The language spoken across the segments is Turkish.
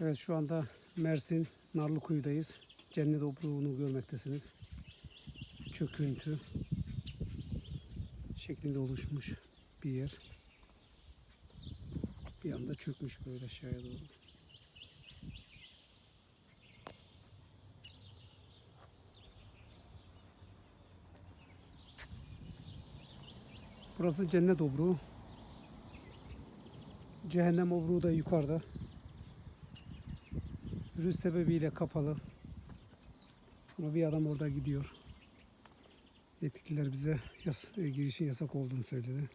Evet şu anda Mersin Narlıkuyu'dayız. Cennet obruğunu görmektesiniz. Çöküntü şeklinde oluşmuş bir yer. Bir anda çökmüş böyle aşağıya doğru. Burası cennet obruğu. Cehennem obruğu da yukarıda. Virüs sebebiyle kapalı. Ama bir adam orada gidiyor. Yetkililer bize yas e, girişin yasak olduğunu söyledi.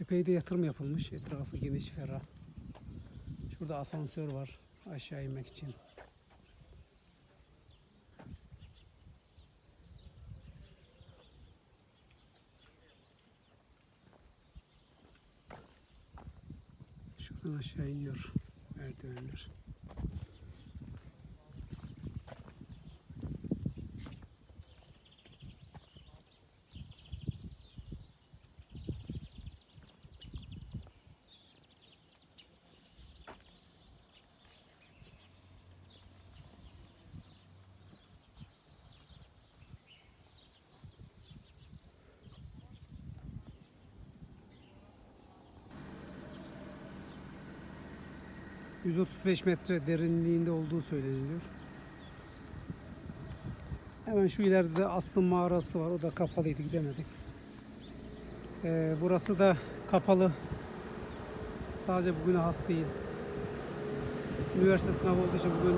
Epey de yatırım yapılmış. Etrafı geniş, ferah. Şurada asansör var aşağı inmek için. Şuradan aşağı iniyor merdivenler. ...135 metre derinliğinde olduğu söyleniyor. Hemen şu ileride de Aslı mağarası var. O da kapalıydı gidemedik. Ee, burası da kapalı. Sadece bugüne has değil. Üniversite sınavı olduğu için bugün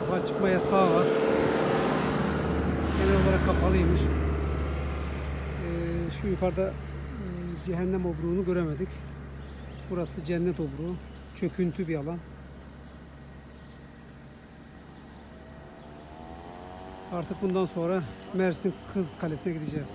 sokağa çıkma yasağı var. Genel olarak kapalıymış. Ee, şu yukarıda e, cehennem obruğunu göremedik. Burası cennet obruğu. Çöküntü bir alan. Artık bundan sonra Mersin Kız Kalesi'ne gideceğiz.